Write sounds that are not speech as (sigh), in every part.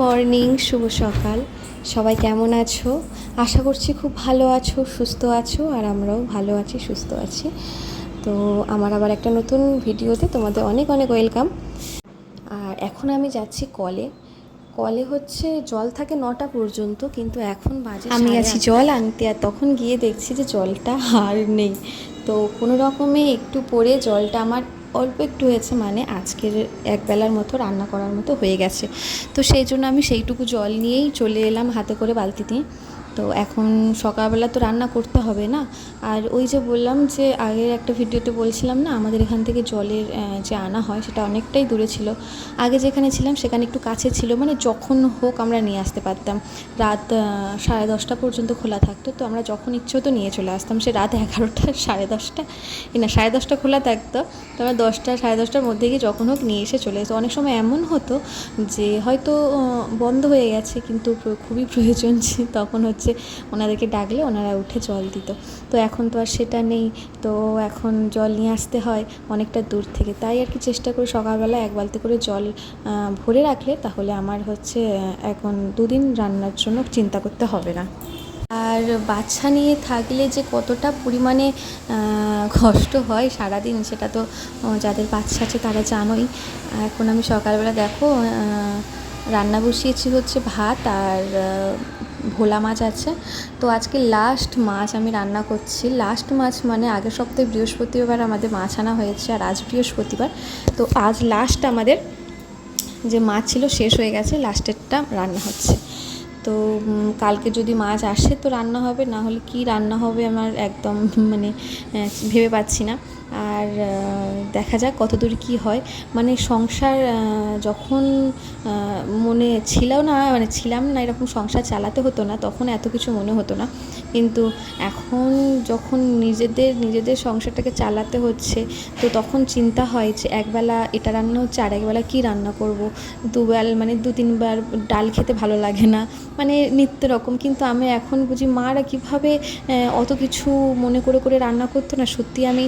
Morning শুভ সকাল। সবাই কেমন আছো? আশা করছি খুব ভালো আছো সুস্থ আছো আর আমরাও ভালো আছি সুস্থ আছি। তো আমার আবার একটা নতুন ভিডিওতে তোমাদের অনেক অনেক ওয়েলকাম। আর এখন আমি যাচ্ছি কলে। কলে হচ্ছে জল থাকে নটা পর্যন্ত কিন্তু এখন বাজে আমি আছি জল আনতে আর তখন গিয়ে দেখছি যে জলটা আর নেই। তো কোনো রকমে একটু পরে জলটা আমার অল্প একটু হয়েছে মানে আজকের একবেলার মতো রান্না করার মতো হয়ে গেছে। তো সেই জন্য আমি সেইটুকু জল নিয়েই চলে এলাম হাতে করে বালতি তো এখন সকালবেলা তো রান্না করতে হবে না। আর ওই যে বললাম যে আগের একটা ভিডিওতে বলছিলাম না, আমাদের এখান থেকে জলের যে আনা হয় সেটা অনেকটাই দূরে ছিল। আগে যেখানে ছিলাম সেখানে একটু কাছে ছিল মানে যখন হোক আমরা নিয়ে আসতে পারতাম। রাত সাড়ে দশটা পর্যন্ত খোলা থাকতো, তো আমরা যখন ইচ্ছে হতো নিয়ে চলে আসতাম। সে রাত এগারোটা, (laughs) সাড়ে দশটা না, সাড়ে দশটা খোলা থাকতো। তো আমরা দশটা, সাড়ে দশটার মধ্যে গিয়ে যখন হোক নিয়ে এসে চলে যেত অনেক সময় এমন হতো যে হয়তো বন্ধ হয়ে গেছে, কিন্তু খুবই প্রয়োজন তখন হচ্ছে ওনাদেরকে ডাকলে ওনারা উঠে জল দিত। তো এখন তো আর সেটা নেই। তো এখন জল নিয়ে আসতে হয় অনেকটা দূর থেকে। তাই আর কি চেষ্টা করি সকালবেলা এক বালতি করে জল ভরে রাখলে তাহলে আমার হচ্ছে এখন দুদিন রান্নার জন্য চিন্তা করতে হবে না। আর বাচ্চা নিয়ে থাকলে যে কতটা পরিমাণে কষ্ট হয় সারাদিন সেটা তো যাদের বাচ্চা আছে তারা জানোই। এখন আমি সকালবেলা দেখো রান্না বসিয়েছি হচ্ছে ভাত আর ভোলা মাছ আছে। তো আজকে লাস্ট মাছ আমি রান্না করছি। লাস্ট মাছ মানে আগের সপ্তাহে বৃহস্পতিবার আমাদের মাছ আনা হয়েছে আর আজ বৃহস্পতিবার। তো আজ লাস্ট আমাদের যে মাছ ছিল শেষ হয়ে গেছে লাস্টেরটা রান্না হচ্ছে। তো কালকে যদি মাছ আসে তো রান্না হবে, না হলে কি রান্না হবে আমার একদম মানে ভেবে পাচ্ছি না। আর দেখা যাক কতদূর কি হয়। মানে সংসার যখন মনে ছিল না মানে ছিলাম না এরকম সংসার চালাতে হতো না, তখন এত কিছু মনে হতো না। কিন্তু এখন যখন নিজেদের নিজেদের সংসারটাকে চালাতে হচ্ছে, তো তখন চিন্তা হয় যে একবেলা এটা রান্না হচ্ছে আর একবেলা কী রান্না করব? দুবেল মানে দু, তিনবার ডাল খেতে ভালো লাগে না মানে নিত্য রকম। কিন্তু আমি এখন বুঝি মারা কীভাবে অত কিছু মনে করে করে রান্না করতো না, সত্যি আমি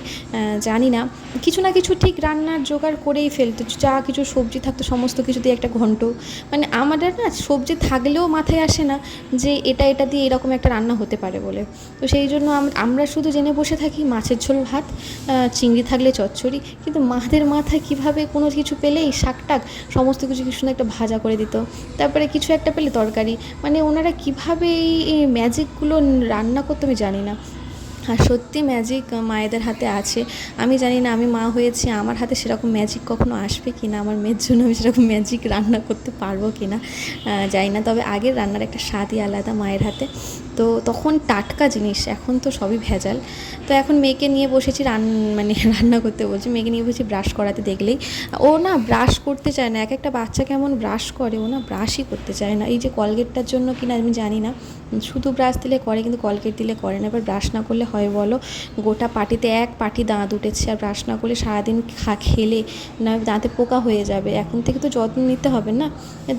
জানি না। কিছু না কিছু ঠিক রান্নার জোগাড় করেই ফেলতো, যা কিছু সবজি থাকতো, সমস্ত কিছু দিয়ে একটা ঘন্ট। মানে আমাদের না সবজি থাকলেও মাথায় আসে না যে এটা এটা দিয়ে এরকম একটা রান্না হতে পারে। বলে। তো সেই জন্য আমরা শুধু জেনে বসে থাকি মাছের ঝোল ভাত চিংড়ি থাকলে চচ্চড়ি, কিন্তু মাদের মাথায় কীভাবে কোনো কিছু পেলেই শাক টাক সমস্ত কিছু কিছু সুন্দর একটা ভাজা করে দিত। তারপরে কিছু একটা পেলে তরকারি মানে ওনারা কীভাবে এই ম্যাজিকগুলো রান্না করতে আমি জানি না। আর সত্যি ম্যাজিক মায়েদের হাতে আছে। আমি জানি না আমি মা হয়েছি, আমার হাতে সেরকম ম্যাজিক কখনো আসবে কি না আমার মেয়ের জন্য আমি সেরকম ম্যাজিক রান্না করতে পারব কি না জানি না। তবে আগের রান্নার একটা স্বাদই আলাদা মায়ের হাতে। তো তখন টাটকা জিনিস, এখন তো সবই ভেজাল। তো এখন মেয়েকে নিয়ে বসেছি রান মানে (laughs) রান্না করতে বলছি, মেয়েকে নিয়ে বসেছি ব্রাশ করাতে দেখলেই। ও না ব্রাশ করতে চায় না, এক একটা বাচ্চা কেমন ব্রাশ করে, ও না ব্রাশই করতে চায় না। এই যে কলগেটটার জন্য কিনা আমি জানি না। শুধু ব্রাশ দিলে করে কিন্তু কলগেট দিলে করে না, এবার ব্রাশ না করলে হয় বলো, গোটা পাটিতে এক পাটি দাঁত উঠেছে, আর ব্রাশ না করলে সারাদিন খা, খেলে না দাঁতে পোকা হয়ে যাবে। এখন থেকে তো যত্ন নিতে হবে না।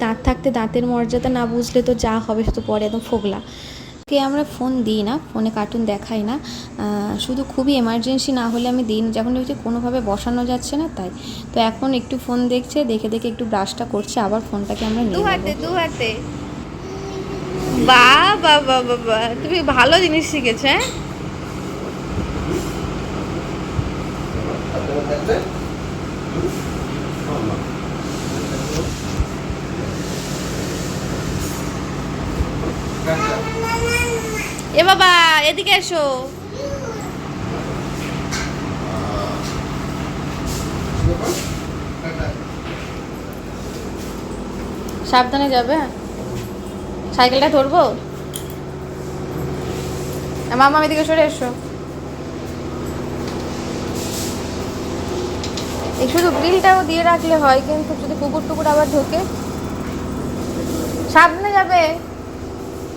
দাঁত থাকতে দাঁতের মর্যাদা না বুঝলে তো যা হবে সে তো পরে একদম ফোগলা। কে আমরা ফোন দিই না ফোনে কার্টুন দেখাই না। শুধু খুবই এমার্জেন্সি না হলে আমি দিই না যখন দেখছি কোনোভাবে বসানো যাচ্ছে না তাই। তো এখন একটু ফোন দেখছে দেখে দেখে একটু ব্রাশটা করছে আবার ফোনটাকে আমরা দু নিয়ে হাতে দু হাতে। বাহ বাহ বাহ বাহ বাহ। তুমি ভালো জিনিস শিখেছো হ্যাঁ? এ বাবা, এদিকে এসো। সাবধানে যাবে সাইকেলটা ধরবো? মামা, এদিকে সরে এসো। শুধু গ্রিলটাও দিয়ে রাখলে হয়, কিন্তু যদি কুকুর টুকুর আবার ঢোকে। সাবধানে যাবে।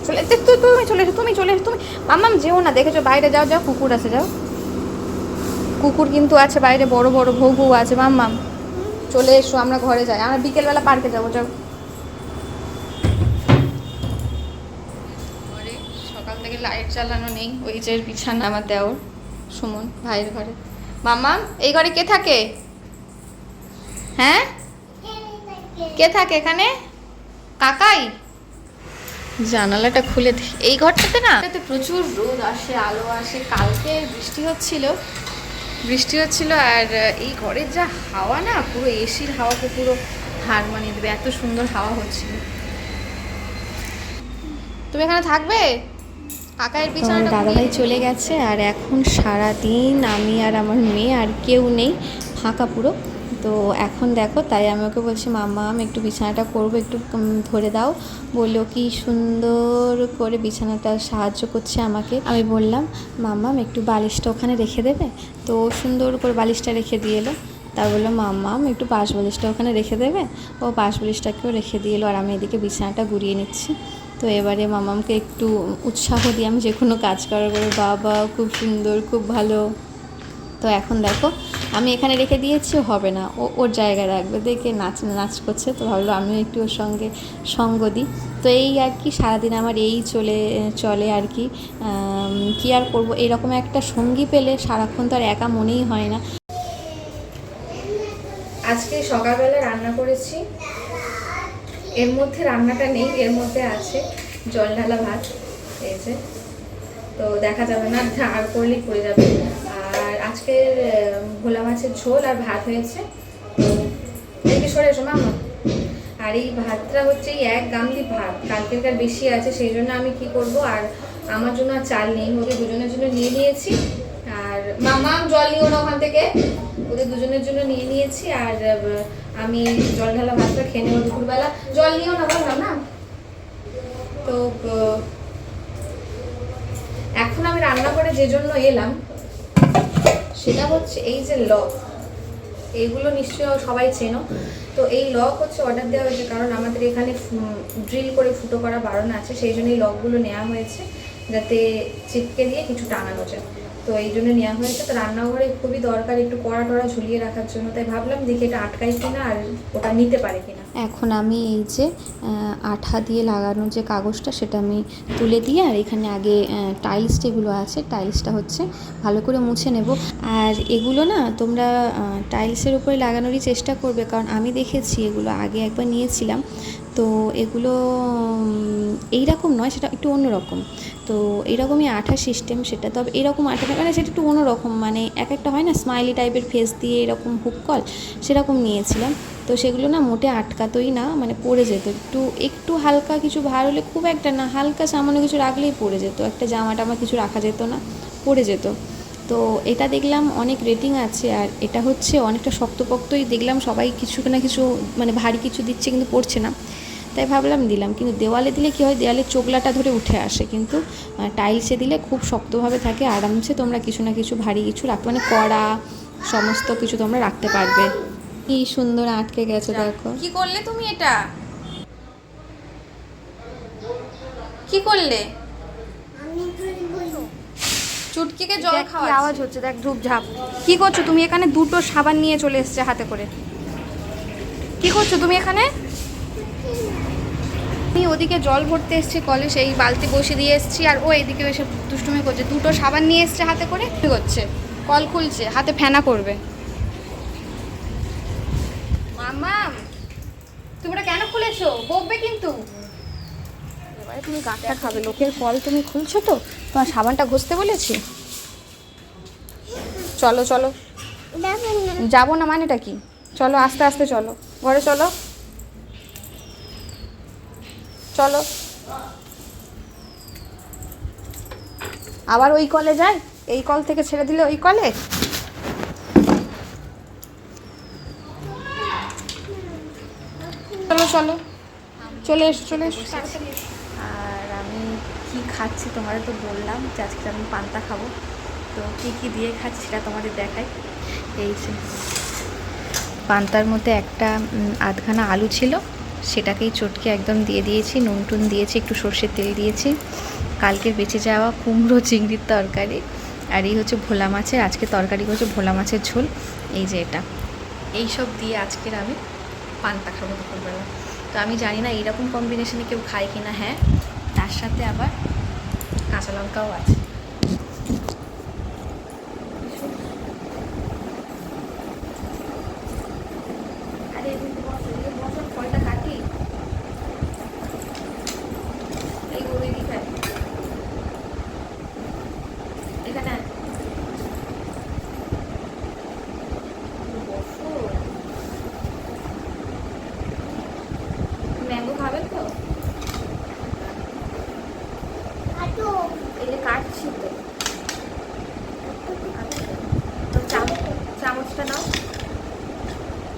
চলে এ, তু- তুমি চলে এসো তুমি চলে এসো তুমি মাম্মাম যেও না দেখেছ বাইরে যাও যাও কুকুর আছে যাও। কুকুর কিন্তু আছে বাইরে বড় বড় ভৌ আছে মাম্মাম। চলে এসো আমরা ঘরে যাই। আমরা বিকেলবেলা পার্কে যাব যাও। সকাল থেকে লাইট চালানো নেই ওই যে বিছানা আমার দেওর সুমন ভাইয়ের ঘরে। মাম্মা এই ঘরে কে থাকে? হ্যাঁ? কে থাকে এখানে? কাকাই? জানালাটা খুলে এই ঘরটাতে না এটাতে প্রচুর রোদ আসে আলো আসে। কালকে বৃষ্টি হচ্ছিল। বৃষ্টি হচ্ছিল আর এই ঘরের যা হাওয়া না পুরো এসির হাওয়াকে পুরো হার মানিয়ে দেবে। এত সুন্দর হাওয়া হচ্ছিল। তুমি এখানে থাকবে? কাকাইয়ের পিছনে দাদাভাই চলে গেছে আর এখন সারা দিন আমি আর আমার মেয়ে আর কেউ নেই ফাঁকা পুরো। তো এখন দেখো, তাই আমি ওকে বলছি, মাম্মা, আমি একটু বিছানাটা করব, একটু ধরে দাও। বলল, কি সুন্দর করে বিছানাটা সাহায্য করছে আমাকে। আমি বললাম মাম্মাম একটু বালিশটা ওখানে রেখে দেবে? তো সুন্দর করে বালিশটা রেখে দিয়ে এলো। তা বলল মাম্মাম একটু পাশ বালিশটা ওখানে রেখে দেবে? ও পাশ বালিশটাকেও রেখে দিয়ে এলো, আর আমি এদিকে বিছানাটা গুড়িয়ে নিচ্ছি। তো এবারে মামামকে একটু উৎসাহ দিয়ে আমি যে কোনো কাজ করার বাবা, খুব সুন্দর, খুব ভালো। তো এখন দেখো, আমি এখানে রেখে দিয়েছি, হবে না। ও, ওর জায়গায় রাখবে। দেখে নাচ নাচ করছে, তো ভাবলো আমিও একটু ওর সঙ্গে সঙ্গ দিই। তো এই আর কি, সারাদিন আমার এই চলে চলে আর কি। কি আর করব? এরকম একটা সঙ্গী পেলে সারাক্ষণ তো আর একা মনেই হয় না। আজকে সকালবেলা রান্না করেছি। এর মধ্যে রান্নাটা নেই, এর মধ্যে আছে জল ঢালা ভাত, এই যে। তো দেখা যাবে না ঝাড় করলেই পড়ে যাবে। আর আজকের ভোলা মাছের ঝোল আর ভাত হয়েছে। এদিকে সরে এসো মামা। আর এই ভাতটা হচ্ছে এক গামলি ভাত। কালকেরকার বেশি আছে, সেই জন্য আমি কি করব? আর আমার জন্য আর চাল নেই, ওদের দুজনের জন্য নিয়ে নিয়েছি। আর মামা, জল নিও না ওখান থেকে। ওদের দুজনের জন্য নিয়ে নিয়েছি। আর আমি জল ঢালা ভাতটা খেয়ে নেব দুপুরবেলা। জল নিও না বললাম না তো এখন আমি রান্না করে যে জন্য এলাম সেটা হচ্ছে এই যে লক এইগুলো নিশ্চয়ই সবাই চেনো। তো এই লক হচ্ছে অর্ডার দেওয়া হয়েছে কারণ আমাদের এখানে ড্রিল করে ফুটো করা বারণ আছে, সেই জন্য এই লকগুলো নেওয়া হয়েছে, যাতে চিপকে দিয়ে কিছু টাঙানো যায়। তো এই জন্য নেওয়া হয়েছে। তো রান্নাঘরে খুবই দরকার একটু কড়া টড়া ঝুলিয়ে রাখার জন্য। তাই ভাবলাম দেখি এটা আটকায় কিনা আর ওটা নিতে পারে কিনা। এখন আমি এই যে আঠা দিয়ে লাগানো যে কাগজটা, সেটা আমি তুলে দিয়ে আর এখানে আগে টাইলস যেগুলো আছে টাইলসটা হচ্ছে ভালো করে মুছে নেব। আর এগুলো না তোমরা টাইলসের উপরে লাগানোরই চেষ্টা করবে। কারণ আমি দেখেছি এগুলো আগে একবার নিয়েছিলাম। তো এগুলো উম, এইরকম নয় সেটা একটু অন্যরকম। তো এইরকমই আঠা সিস্টেম সেটা তবে এরকম আঠাটা মানে সেটা একটু অন্যরকম মানে এক একটা হয় না স্মাইলি টাইপের ফেস দিয়ে এরকম হুক কল সেরকম নিয়েছিলাম। তো সেগুলো না মোটে আটকাতোই না মানে পড়ে যেত। একটু একটু হালকা কিছু ভার হলে খুব একটা না হালকা সামান্য কিছু রাখলেই পড়ে যেত। একটা জামা টামা কিছু রাখা যেত না পড়ে যেত। তো এটা দেখলাম অনেক রেটিং আছে আর এটা হচ্ছে অনেকটা শক্তপোক্তই দেখলাম সবাই কিছু না কিছু মানে ভারী কিছু দিচ্ছে কিন্তু পড়ছে না। তাই ভাবলাম দিলাম কিন্তু দেওয়ালে দিলে কী হয় দেওয়ালে চোগলাটা ধরে উঠে আসে কিন্তু টাইলসে দিলে খুব শক্তভাবে থাকে আরামসে তোমরা কিছু না কিছু ভারী কিছু রাখতে মানে কড়া সমস্ত কিছু তোমরা রাখতে পারবে। কি সুন্দর আটকে গেছে দেখো। কি করলে তুমি এটা? কি করলে? চুটকিকে জল খাওয়া আওয়াজ হচ্ছে দেখ ঝুপঝাপ কি করছ? তুমি এখানে দুটো সাবান নিয়ে চলে এসেছে হাতে করে। কি করছ তুমি এখানে? আমি ওদিকে জল ভরতে এসেছি কলে সেই বালতি বসে দিয়ে এসেছি আর ও এদিকে এসে দুষ্টুমি করছে। দুটো সাবান নিয়ে এসছে হাতে করে কি করছে কল খুলছে হাতে ফেনা করবে। মামাম তুমি ওটা কেন খুলেছো? বকবে কিন্তু। তুমি গাঁটটা খাবে, লোকের কল তুমি খুলছো তো? তোমার সাবানটা ঘষতে বলেছি? চলো চলো। যাব না মানেটা কি? চলো, আস্তে আস্তে চলো। ঘরে চলো। চলো। আবার ওই কলে যায় এই কল থেকে ছেড়ে দিলে ওই কলে? চলো চলো। চলে এসো চলে এসো তাড়াতাড়ি এসো। আর আমি কি খাচ্ছি তোমাদের তো বললাম যে আজকে আমি পান্তা খাব। তো কি কি দিয়ে খাচ্ছি সেটা তোমাদের দেখাই। এই পান্তার মধ্যে একটা আধখানা আলু ছিল, সেটাকেই চটকে একদম দিয়ে দিয়েছি, নুন টুন দিয়েছি, একটু সর্ষের তেল দিয়েছি। কালকে বেঁচে যাওয়া কুমড়ো চিংড়ির তরকারি। আর এই হচ্ছে ভোলা মাছের, আজকে তরকারি হচ্ছে ভোলা মাছের ঝোল। এই যে এটা। এই সব দিয়ে আজকের আমি পান্তা খাব দুপুরবেলা। তো আমি জানি না এইরকম কম্বিনেশনে কেউ খায় কি না হ্যাঁ। তার সাথে আবার কাঁচা লঙ্কাও আছে আরে এদিকে বসো, এদিকে বসো, ফলটা কাটি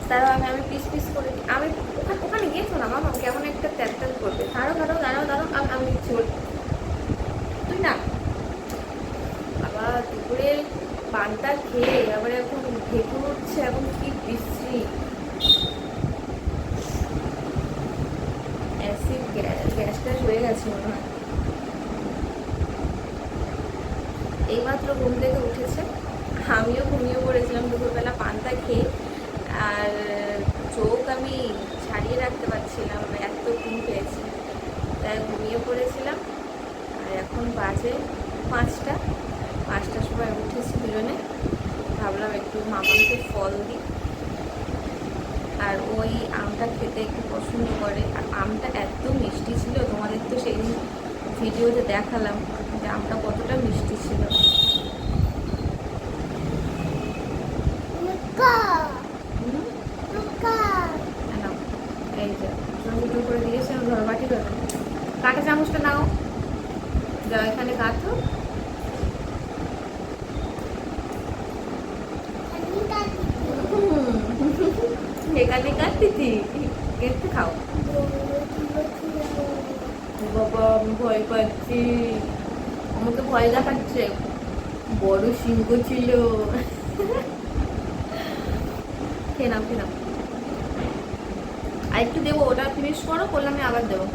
তারাও আমি আমি পিস পিস করে। আমি ওখানে গিয়েছো না, মামা? কেমন একটা ত্যাল ত্যাল করবে। দাঁড়াও দাঁড়াও দাঁড়াও দাঁড়াও, আমি আমি ওর তুই না বাবা, দুপুরে পান্তা খেয়ে আবার এখন ভেপুর উঠছে, এখন কি বিশ্রী। অ্যাসিড গ্যাস হয়ে গেছে মনে হয়। এইমাত্র ঘুম থেকে উঠেছে। আমিও ঘুমিয়ে পড়েছিলাম দুপুরবেলা পান্তা খেয়ে আর চোখ আমি ছাড়িয়ে রাখতে পারছিলাম এত ঘুম পেয়েছি। তাই ঘুমিয়ে পড়েছিলাম। আর এখন বাজে পাঁচটা। পাঁচটার সময় উঠেছি দুজনে। ভাবলাম একটু মামাকে ফল দিই। আর ওই আমটা খেতে একটু পছন্দ করে। আর আমটা এত মিষ্টি ছিল, তোমাদের তো সেই ভিডিওতে দেখালাম যে আমটা কতটা মিষ্টি ছিল হুম? নাও, এই যে ছোটো ছোটো করে দিয়েছে আমি ধরো বাটি ধরো কাঁটা চামচটা নাও। যা এখানে কাটো এখানে কাটতেছি কেটে খাও। বাবা, আমি ভয় পাচ্ছি। আমাকে ভয় দেখাচ্ছে। বড় সিংহ ছিল। খেয়ে নাও, খেয়ে আর একটু দেবো, ওটা ফিনিশ করো, করলে আমি আবার দেবো।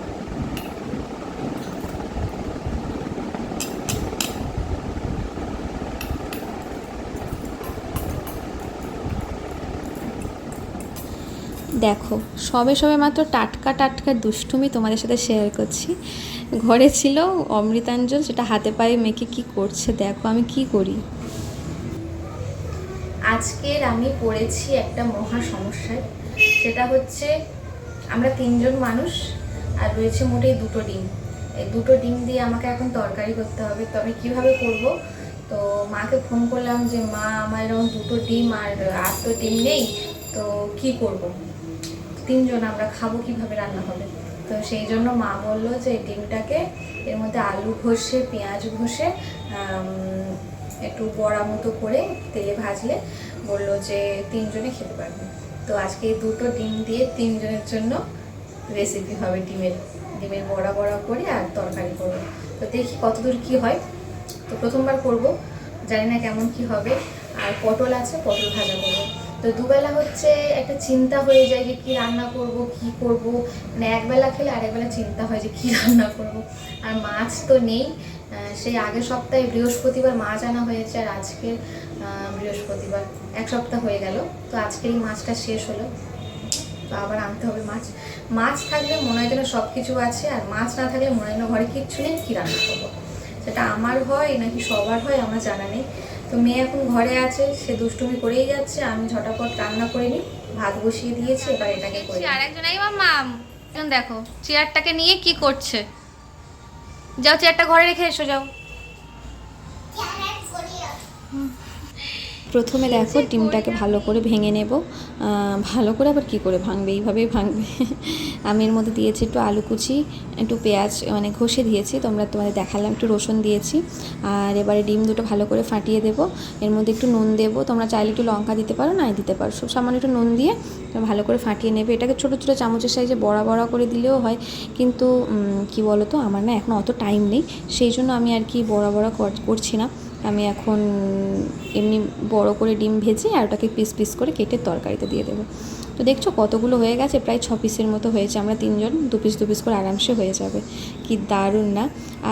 দেখো, সবে সবে মাত্র টাটকা টাটকা দুষ্টুমি তোমাদের সাথে শেয়ার করছি। ঘরে ছিল অমৃতাঞ্জল, সেটা হাতে পায়ে মেখে কি করছে দেখো, আমি কি করি? আজকের আমি পড়েছি একটা মহা সমস্যায়, সেটা হচ্ছে আমরা তিনজন মানুষ আর রয়েছে মোটেই দুটো ডিম। এই দুটো ডিম দিয়ে আমাকে এখন তরকারি করতে হবে, তো আমি কীভাবে করব? তো মাকে ফোন করলাম যে, মা, আমার এরকম দুটো ডিম আর আর তো ডিম নেই, তো কি করব? তিনজন আমরা খাব কীভাবে রান্না হবে? তো সেই জন্য মা বলল যে ডিমটাকে এর মধ্যে আলু ঘষে, পেঁয়াজ ঘষে একটু বড়া মতো করে তেলে ভাজলে বলল যে তিনজনে খেতে পারবে। তো আজকে এই দুটো ডিম দিয়ে তিনজনের জন্য রেসিপি হবে ডিমের। ডিমের বড়া বড়া করে আর তরকারি করব। তো দেখি কতদূর কি হয়। তো প্রথমবার করব। জানি না কেমন কি হবে। আর পটল আছে, পটল ভাজা করব। তো দুবেলা হচ্ছে একটা চিন্তা হয়ে যায় যে কি রান্না করব, কি করব। মানে একবেলা খেলে আরেকবেলা চিন্তা হয় যে কি রান্না করব। আর মাছ তো নেই। সেই আগের সপ্তাহে বৃহস্পতিবার মাছ আনা হয়েছে আর আজকের বৃহস্পতিবার। এক সপ্তাহ হয়ে গেল। তো আজকের এই মাছটা শেষ হলো। তো আবার আনতে হবে মাছ। মাছ থাকলে মনে হয় সব কিছু আছে আর মাছ না থাকলে মনে হয় ঘরে কিচ্ছু নেই, কী রান্না করব? সেটা আমার হয় নাকি সবার হয়, আমার জানা নেই। তো মেয়ে এখন ঘরে আছে সে দুষ্টুমি করেই যাচ্ছে আমি ঝটাপট রান্না করে নিই ভাত বসিয়ে দিয়েছি এবার এটাকে করি আর একজন এই মাম এখন দেখো চেয়ারটাকে নিয়ে কি করছে? যাও চেয়ারটা ঘরে রেখে এসো যাও। প্রথমে দেখো ডিমটাকে ভালো করে ভেঙে নেব। ভালো করে আবার কি করে ভাঙবে? এইভাবেই ভাঙবে। আমি এর মধ্যে দিয়েছি একটু আলু কুচি, একটু পেঁয়াজ মানে ঘষে দিয়েছি। তোমরা তোমাদের দেখালাম, একটু রসুন দিয়েছি। আর এবারে ডিম দুটো ভালো করে ফাটিয়ে দেবো। এর মধ্যে একটু নুন দেবো। তোমরা চাইলে একটু লঙ্কা দিতে পারো, নাই দিতে পারো। সব সামান্য একটু নুন দিয়ে ভালো করে ফাটিয়ে নেবে। এটাকে ছোটো ছোটো চামচের সাইজে বড়া বড়া করে দিলেও হয়। কিন্তু কি বলো তো আমার না এখন অত টাইম নেই। সেই জন্য আমি আর কি বড়া বড়া কর- করছি না। আমি এখন এমনি বড় করে ডিম ভেজে আর ওটাকে পিস পিস করে কেটে তরকারিতে দিয়ে দেবো। তো দেখছ কতগুলো হয়ে গেছে, প্রায় ছ পিসের মতো হয়েছে। আমরা তিনজন দু পিস দু পিস করে আরামসে হয়ে যাবে। কি দারুণ না?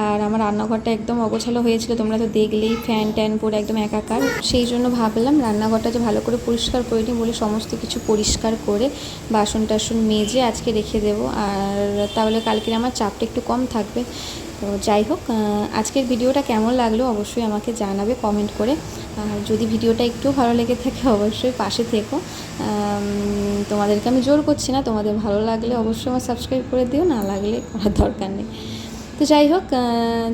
আর আমার রান্নাঘরটা একদম অগোছালো হয়েছিল, তোমরা তো দেখলেই ফ্যান ট্যান পরে একদম একাকার। সেই জন্য ভাবলাম রান্নাঘরটা যে ভালো করে পরিষ্কার করে নিই বলে সমস্ত কিছু পরিষ্কার করে বাসন টাসন মেজে আজকে রেখে দেবো। আর তাহলে কালকের আমার চাপটা একটু কম থাকবে। তো যাই হোক আজকের ভিডিওটা কেমন লাগল অবশ্যই আমাকে জানাবে কমেন্ট করে। আর যদি ভিডিওটা একটু ভালো লেগে থাকে, অবশ্যই পাশে থেকো। তোমাদেরকে আমি জোর করছি না, তোমাদের ভালো লাগলে অবশ্যই আমার সাবস্ক্রাইব করে দিও, না লাগলে করার দরকার নেই। তো যাই হোক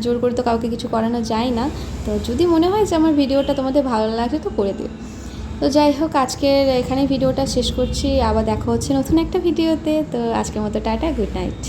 জোর করে তো কাউকে কিছু করানো যায় না। তো যদি মনে হয় যে আমার ভিডিওটা তোমাদের ভালো লাগে তো করে দিও। তো যাই হোক, আজকের এখানে ভিডিওটা শেষ করছি। আবার দেখা হচ্ছে নতুন একটা ভিডিওতে। তো আজকের মতো টাটা গুড নাইট